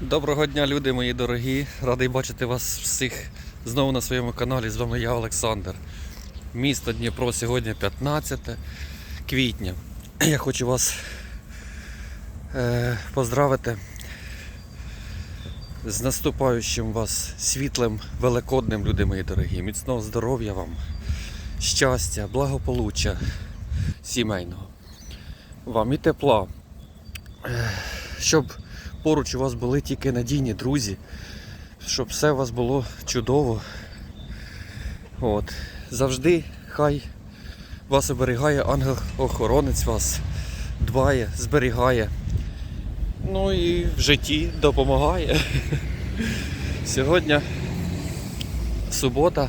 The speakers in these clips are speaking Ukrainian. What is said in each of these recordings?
Доброго дня, люди мої дорогі. Радий бачити вас всіх знову на своєму каналі. З вами я, Олександр. Місто Дніпро сьогодні 15 квітня. Я хочу вас е, поздравити з наступаючим вас світлим великодним, люди мої дорогі. Міцного здоров'я вам, щастя, благополуччя сімейного. Вам і тепла. Е, Щоб поруч у вас були тільки надійні друзі, щоб все у вас було чудово. От. Завжди хай вас оберігає ангел-охоронець вас, дбає, зберігає. Ну і в житті допомагає. Сьогодні субота.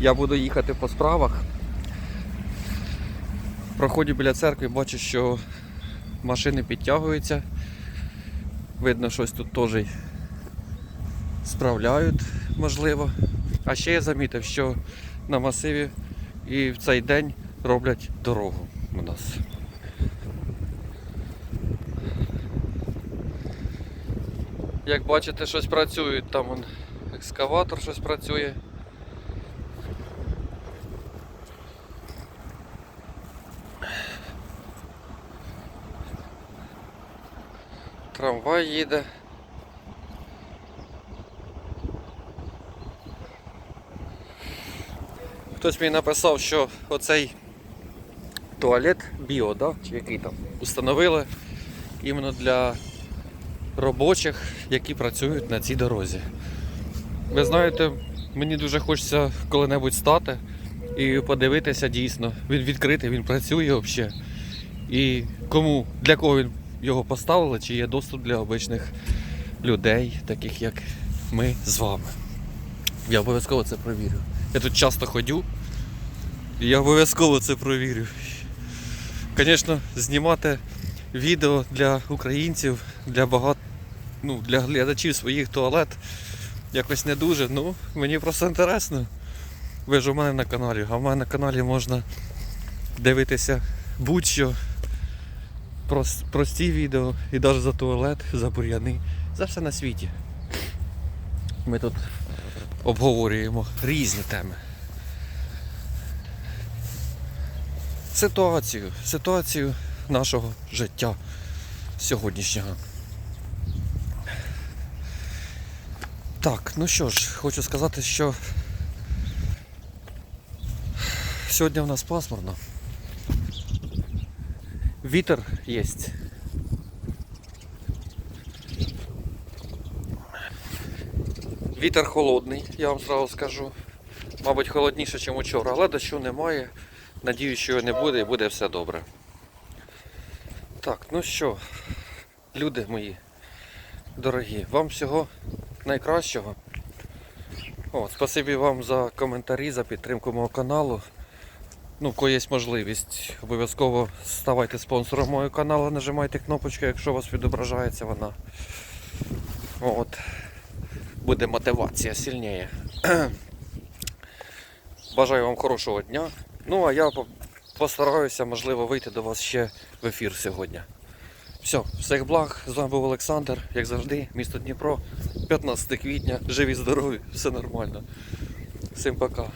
Я буду їхати по справах. Проходжу біля церкви, бачу, що машини підтягуються. Видно, щось тут теж справляють, можливо. А ще я замітив, що на масиві і в цей день роблять дорогу у нас. Як бачите, щось працює, там он екскаватор щось працює. Трамвай їде. Хтось мені написав, що оцей туалет біо, да? чи який там, установили іменно для робочих, які працюють на цій дорозі. Ви знаєте, мені дуже хочеться коли-небудь стати і подивитися дійсно. Він відкритий, він працює взагалі. І кому, для кого він його поставили, чи є доступ для обичних людей, таких як ми з вами. Я обов'язково це провірю. Я тут часто ходю, і я обов'язково це провірю. Звісно, знімати відео для українців, для багато, ну, для глядачів своїх туалет якось не дуже. Ну, мені просто інтересно. Ви ж у мене на каналі, а в мене на каналі можна дивитися будь-що. Прос- прості відео і навіть за туалет, за бур'яни, за все на світі. Ми тут обговорюємо різні теми. Ситуацію, ситуацію нашого життя сьогоднішнього. Так, ну що ж, хочу сказати, що сьогодні в нас пасмурно. Вітер є. Вітер холодний, я вам сразу скажу. Мабуть, холодніше, ніж учора, але дощу немає. Надіюсь, що його не буде і буде все добре. Так, ну що, люди мої дорогі, вам всього найкращого. О, спасибі вам за коментарі, за підтримку мого каналу. Ну, в є можливість, обов'язково ставайте спонсором мого каналу, нажимайте кнопочку, якщо у вас відображається вона. От. Буде мотивація сильніше. Бажаю вам хорошого дня. Ну, а я постараюся, можливо, вийти до вас ще в ефір сьогодні. Все, всіх благ. З вами був Олександр, як завжди, місто Дніпро, 15 квітня. Живі, здорові, все нормально. Всім пока.